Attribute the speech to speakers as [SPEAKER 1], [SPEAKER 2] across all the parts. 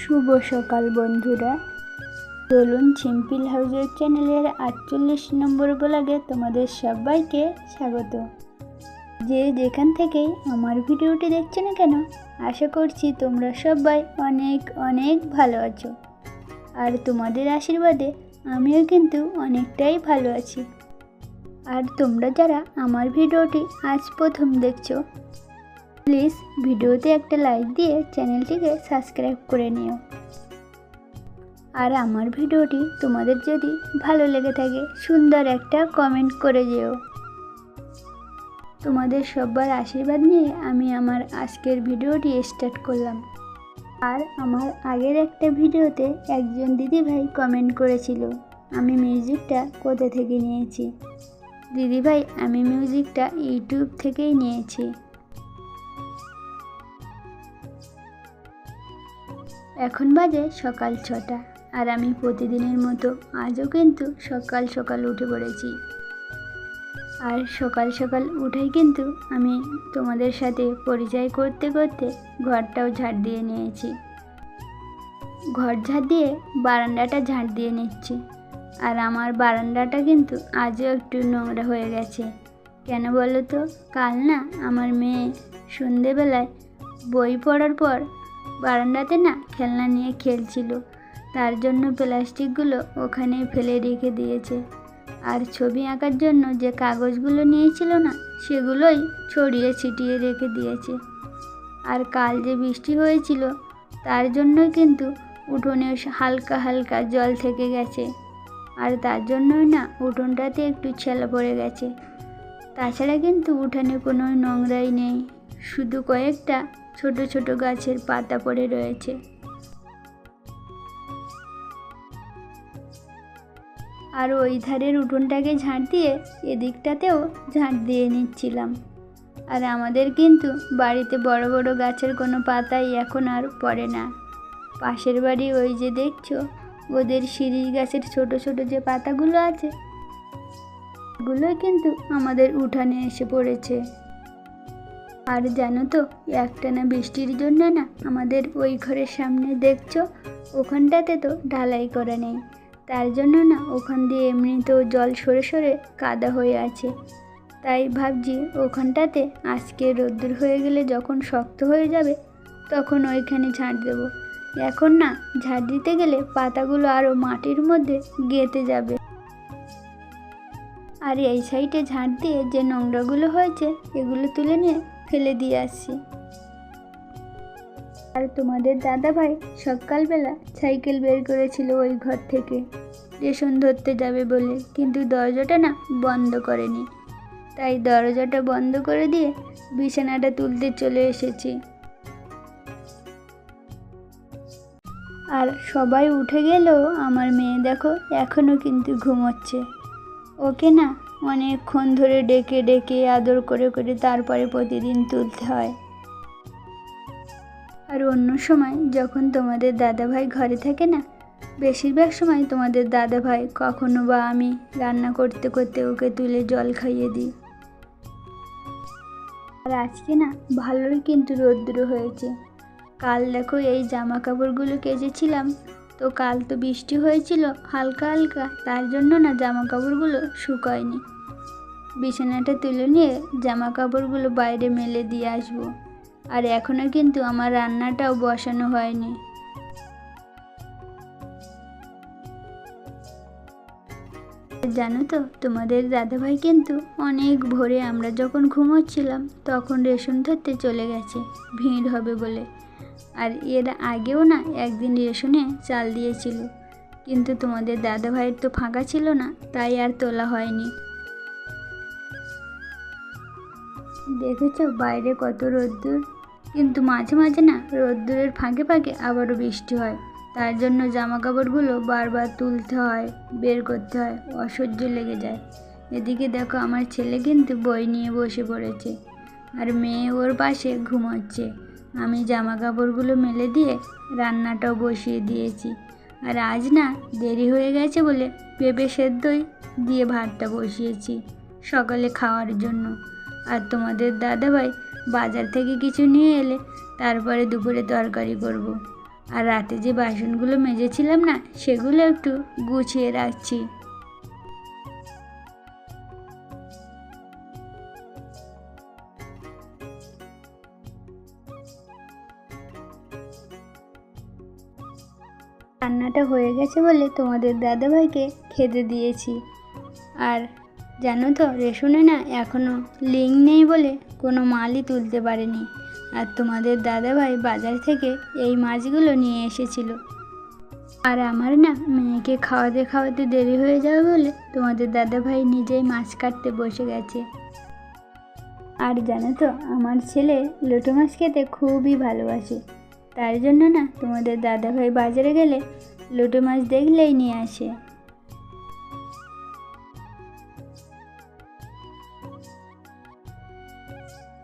[SPEAKER 1] শুভ সকাল বন্ধুরা। চলুন সিম্পল হাউসের চ্যানেলের আটচল্লিশ নম্বর ব্লগে তোমাদের সবাইকে স্বাগত। যে যেখান থেকেই আমার ভিডিওটি দেখছ না কেন, আশা করছি তোমরা সবাই অনেক অনেক ভালো আছো। আর তোমাদের আশীর্বাদে আমিও কিন্তু অনেকটাই ভালো আছি। আর তোমরা যারা আমার ভিডিওটি আজ প্রথম দেখছ প্লিজ ভিডিওতে একটা লাইক দিয়ে চ্যানেলটিকে সাবস্ক্রাইব করে নিও। আর আমার ভিডিওটি তোমাদের যদি ভালো লেগে থাকে, সুন্দর একটা কমেন্ট করে যেও। তোমাদের সবার আশীর্বাদ নিয়ে আমি আমার আজকের ভিডিওটি স্টার্ট করলাম। আর আমার আগের একটা ভিডিওতে একজন দিদিভাই কমেন্ট করেছিল, আমি মিউজিকটা কোথা থেকে নিয়েছি? দিদিভাই, আমি মিউজিকটা ইউটিউব থেকেই নিয়েছি। এখন বাজে সকাল ছটা আর আমি প্রতিদিনের মতো আজও কিন্তু সকাল সকাল উঠে পড়েছি। আর সকাল সকাল উঠেই কিন্তু আমি তোমাদের সাথে পরিচয় করতে করতে ঘরটাও ঝাড় দিয়ে নিয়েছি। ঘর ঝাড় দিয়ে বারান্দাটা ঝাড় দিয়ে নিচ্ছি। আর আমার বারান্দাটা কিন্তু আজও একটু নোংরা হয়ে গেছে। কেন বলো তো? কাল না আমার মেয়ে সন্ধেবেলায় বই পড়ার পর বারান্দাতে না খেলনা নিয়ে খেলছিল। তার জন্য প্লাস্টিকগুলো ওখানেই ফেলে রেখে দিয়েছে। আর ছবি আঁকার জন্য যে কাগজগুলো নিয়েছিল না, সেগুলোই ছড়িয়ে ছিটিয়ে রেখে দিয়েছে। আর কাল যে বৃষ্টি হয়েছিল, তার জন্যই কিন্তু উঠোনে হালকা হালকা জল থেকে গেছে। আর তার জন্যই না উঠোনটাতে একটু ছেলা পড়ে গেছে। তাছাড়া কিন্তু উঠানে কোনো নোংরাই নেই। শুধু কয়েকটা ছোট ছোট গাছের পাতা পড়ে রয়েছে। আর ওই ধারের উঠোনটাকে ঝাঁট দিয়ে এদিকটাতেও ঝাঁট দিয়ে নিচ্ছিলাম। আর আমাদের কিন্তু বাড়িতে বড় বড় গাছের কোনো পাতাই এখন আর পড়ে না। পাশের বাড়ি ওই যে দেখছ, ওদের শিরিষ গাছের ছোট ছোট যে পাতাগুলো আছে ওগুলোই কিন্তু আমাদের উঠানে এসে পড়েছে। আর জানো তো, একটানা বৃষ্টির জন্য না আমাদের ওই ঘরের সামনে দেখছ, ওখানটাতে তো ঢালাই করা নেই। তার জন্য না ওখান দিয়ে এমনিতেও জল সরে সরে কাদা হয়ে আছে। তাই ভাবছি ওখানটাতে আজকে রোদ্দুর হয়ে গেলে যখন শক্ত হয়ে যাবে, তখন ওইখানে ঝাঁট দেবো। এখন না ঝাঁট দিতে গেলে পাতাগুলো আরও মাটির মধ্যে গেঁথে যাবে। আর এই সাইডে ঝাঁট দিয়ে যে নোংরাগুলো হয়েছে, এগুলো তুলে নিয়ে ফেলে দিয়ে আসছি আর তোমাদের দাদা ভাই সকালবেলা সাইকেল বের করেছিল ওই ঘর থেকে। রেশন ধরতে যাবে বলে, কিন্তু দরজাটা না বন্ধ করেনি। তাই দরজাটা বন্ধ করে দিয়ে বিছানাটা তুলতে চলে এসেছি। আর সবাই উঠে গেলেও আমার মেয়ে দেখো এখনও কিন্তু ঘুমোচ্ছে। ওকে না অনেকক্ষণ ধরে ডেকে ডেকে আদর করে করে তারপরে প্রতিদিন তুলতে হয়। আর অন্য সময় যখন তোমাদের দাদাভাই ঘরে থাকে না, বেশিরভাগ সময় তোমাদের দাদাভাই কখনো বা আমি রান্না করতে করতে ওকে তুলে জল খাইয়ে দিই। আর আজকে না ভালোই কিন্তু রৌদ্র হয়েছে। কাল দেখো এই জামা কাপড়গুলো কেচেছিলাম তো কাল তো বৃষ্টি হয়েছিল, হালকা হালকা, তার জন্য না জামা কাপড়গুলো শুকায়নি। বিছানাটা তুলে নিয়ে জামা কাপড়গুলো বাইরে মেলে দিয়ে আসব। আর এখনও কিন্তু আমার রান্নাটাও বসানো হয়নি। জানো তো, তোমাদের দাদাভাই কিন্তু অনেক ভোরে আমরা যখন ঘুমোচ্ছিলাম, তখন রেশন ধরতে চলে গেছে, ভিড় হবে বলে। আর এর আগেও না একদিন রেশনে চাল দিয়েছিল। কিন্তু তোমাদের দাদা ভাইয়ের তো ফাঁকা ছিল না, তাই আর তোলা হয়নি। দেখেছ বাইরে কত রোদ্দুর? কিন্তু মাঝে মাঝে না রোদ্দুরের ফাঁকে ফাঁকে আবারও বৃষ্টি হয়। তার জন্য জামা কাপড়গুলো বারবার তুলতে হয়, বের করতে হয়, অসহ্য লেগে যায়। এদিকে দেখো আমার ছেলে কিন্তু বই নিয়ে বসে পড়েছে, আর মেয়ে ওর পাশে ঘুমোচ্ছে। আমি জামা কাপড়গুলো মেলে দিয়ে রান্নাটাও বসিয়ে দিয়েছি। আর আজ না দেরি হয়ে গেছে বলে পেঁপে সেদ্ধই দিয়ে ভাতটা বসিয়েছি সকালে খাওয়ার জন্য। আর তোমাদের দাদাভাই বাজার থেকে কিছু নিয়ে এলে তারপরে দুপুরে তরকারি করব। আর রাতে যে বাসনগুলো মেজেছিলাম না সেগুলো একটু গুছিয়ে রাখছি। রান্নাটা হয়ে গেছে বলে তোমাদের দাদাভাইকে খেতে দিয়েছি। আর জানো তো, রেশনে না এখনও লিঙ্ক নেই বলে কোনো মালই তুলতে পারেনি। আর তোমাদের দাদাভাই বাজার থেকে এই মাছগুলো নিয়ে এসেছিল। আর আমার না মেয়েকে খাওয়াতে খাওয়াতে দেরি হয়ে যাবে বলে তোমাদের দাদাভাই নিজেই মাছ কাটতে বসে গেছে। আর জানো তো, আমার ছেলে লোটো মাছ খেতে খুবই ভালোবাসে। তার জন্য না তোমাদের দাদাভাই বাজারে গেলে লোটো মাছ দেখলেই নিয়ে আসে।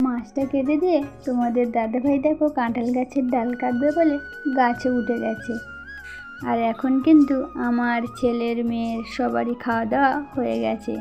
[SPEAKER 1] মাছটা কেটে দিয়ে তোমাদের দাদাভাই দেখো কাঁঠাল গাছের ডাল কাটবে বলে গাছে উঠে গেছে। আর এখন কিন্তু আমার ছেলের মেয়ের সবারই খাওয়া দাওয়া হয়ে গেছে।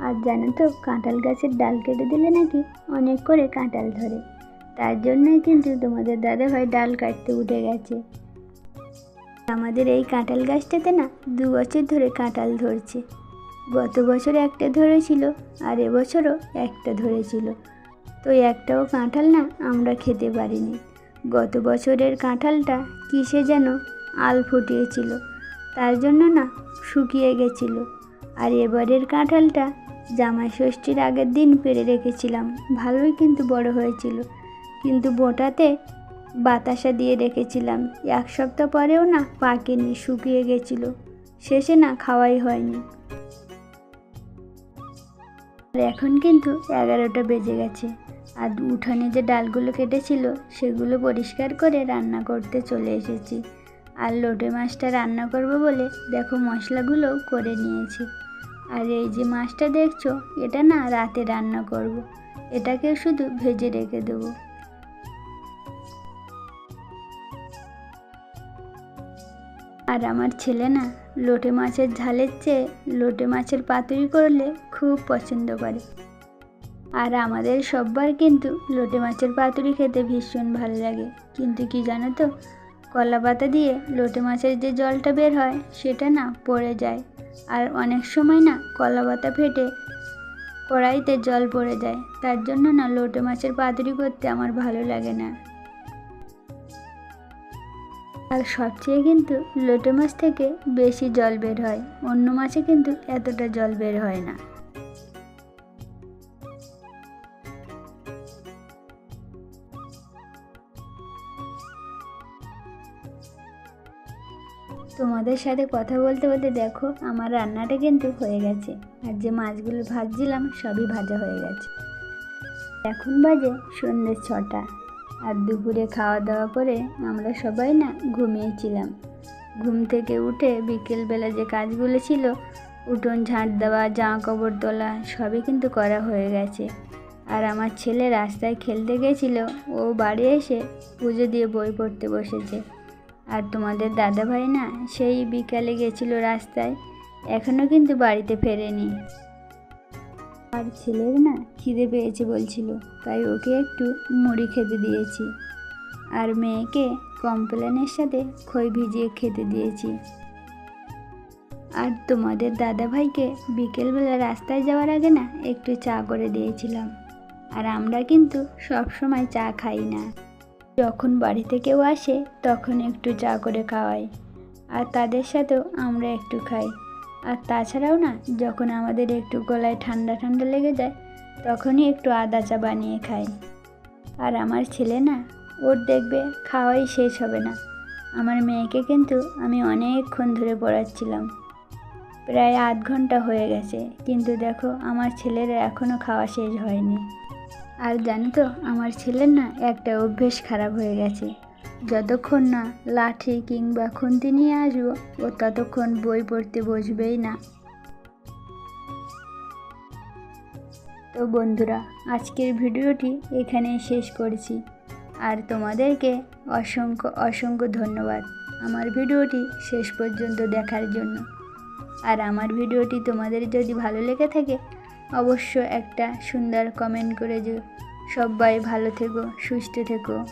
[SPEAKER 1] আর জানো তো, কাঁঠাল গাছের ডাল কেটে দিলে নাকি অনেক করে কাঁঠাল ধরে। তার জন্যই কিন্তু তোমাদের দাদাভাই ডাল কাটতে উঠে গেছে। আমাদের এই কাঁঠাল গাছটাতে না দু বছর ধরে কাঁঠাল ধরছে। গত বছর একটা ধরেছিল আর এবছরও একটা ধরেছিল। তো একটাও কাঁঠাল না আমরা খেতে পারিনি। গত বছরের কাঁঠালটা কিসে যেন আল ফুটিয়েছিল, তার জন্য না শুকিয়ে গেছিল। আর এবারের কাঁঠালটা জামাই ষষ্ঠীর আগের দিন পেরে রেখেছিলাম, ভালোই কিন্তু বড় হয়েছিল। কিন্তু বোটাতে বাতাসা দিয়ে রেখেছিলাম। এক সপ্তাহ পরেও না পাকেনি শুকিয়ে গেছিল। শেষে না খাওয়াই হয়নি। আর এখন কিন্তু এগারোটা বেজে গেছে। আর উঠানে যে ডালগুলো কেটেছিল, সেগুলো পরিষ্কার করে রান্না করতে চলে এসেছি। আর লোটে মাছটা রান্না করব বলে দেখো মশলাগুলো করে নিয়েছি। আর এই যে মাছটা দেখছ, এটা না রাতে রান্না করব। এটাকে শুধু ভেজে রেখে দেবো। আর আমার ছেলে না লোটে মাছের ঝালের চেয়ে লোটে মাছের পাতুরি করলে খুব পছন্দ করে। আর আমাদের সববার কিন্তু লোটে মাছের পাতুরি খেতে ভীষণ ভালো লাগে। কিন্তু কি জানো তো, কলা পাতা দিয়ে লোটে মাছের যে জলটা বের হয় সেটা না পড়ে যায়। আর অনেক সময় না কলা পাতা ফেটে কড়াইতে জল পড়ে যায়। তার জন্য না লোটে মাছের পাতুরি করতে আমার ভালো লাগে না। আর সবচেয়ে কিন্তু লোটে মাছ থেকে বেশি জল বের হয়। অন্য মাছে কিন্তু এতটা জল বের হয় না। তোমাদের সাথে কথা বলতে বলতে দেখো, আমার রান্নাটা কিন্তু হয়ে গেছে। আর যে মাছগুলো ভাজছিলাম, সবই ভাজা হয়ে গেছে। এখন বাজে সন্ধ্যে ছটা। আর দুপুরে খাওয়া দাওয়া করে আমরা সবাই না ঘুমিয়েছিলাম। ঘুম থেকে উঠে বিকেলবেলা যে কাজগুলো ছিল, উঠোন ঝাঁট দেওয়া, জামা কাপড় তোলা, সবই কিন্তু করা হয়ে গেছে। আর আমার ছেলে রাস্তায় খেলতে গেছিল, ও বাড়ি এসে পুজো দিয়ে বই পড়তে বসেছে। আর তোমাদের দাদাভাই না সেই বিকালে গেছিল রাস্তায় এখনও কিন্তু বাড়িতে ফেরেনি। আর ছেলের না খিদে পেয়েছে বলছিল, তাই ওকে একটু মুড়ি খেতে দিয়েছি। আর মেয়েকে কমপ্লেনের সাথে খই ভিজিয়ে খেতে দিয়েছি। আর তোমাদের দাদাভাইকে বিকেলবেলা রাস্তায় যাওয়ার আগে না একটু চা করে দিয়েছিলাম। আর আমরা কিন্তু সব সময় চা খাই না। যখন বাড়িতে কেউ আসে তখন একটু চা করে খাওয়াই। আর তাদের সাথেও আমরা একটু খাই। আর তাছাড়াও না, যখন আমাদের একটু গলায় ঠান্ডা ঠান্ডা লেগে যায়, তখনই একটু আদা চা বানিয়ে খাই। আর আমার ছেলে না, ওর দেখবে খাওয়াই শেষ হবে না। আমার মেয়েকে কিন্তু আমি অনেকক্ষণ ধরে পড়াচ্ছিলাম। প্রায় আধ ঘণ্টা হয়ে গেছে, কিন্তু দেখো আমার ছেলের এখনও খাওয়া শেষ হয়নি। আর জানো তো, আমার ছেলের না একটা অভ্যেস খারাপ হয়ে গেছে। যতক্ষণ না লাঠি কিংবা খুন্তি নিয়ে আসব, ও ততক্ষণ বই পড়তে বসবেই না। তো বন্ধুরা, আজকের ভিডিওটি এখানে শেষ করছি। আর তোমাদেরকে অসংখ্য অসংখ্য ধন্যবাদ আমার ভিডিওটি শেষ পর্যন্ত দেখার জন্য। আর আমার ভিডিওটি তোমাদের যদি ভালো লেগে থাকে অবশ্য একটা সুন্দর কমেন্ট করে যে সবাই ভালো থেকো, সুস্থ থেকো।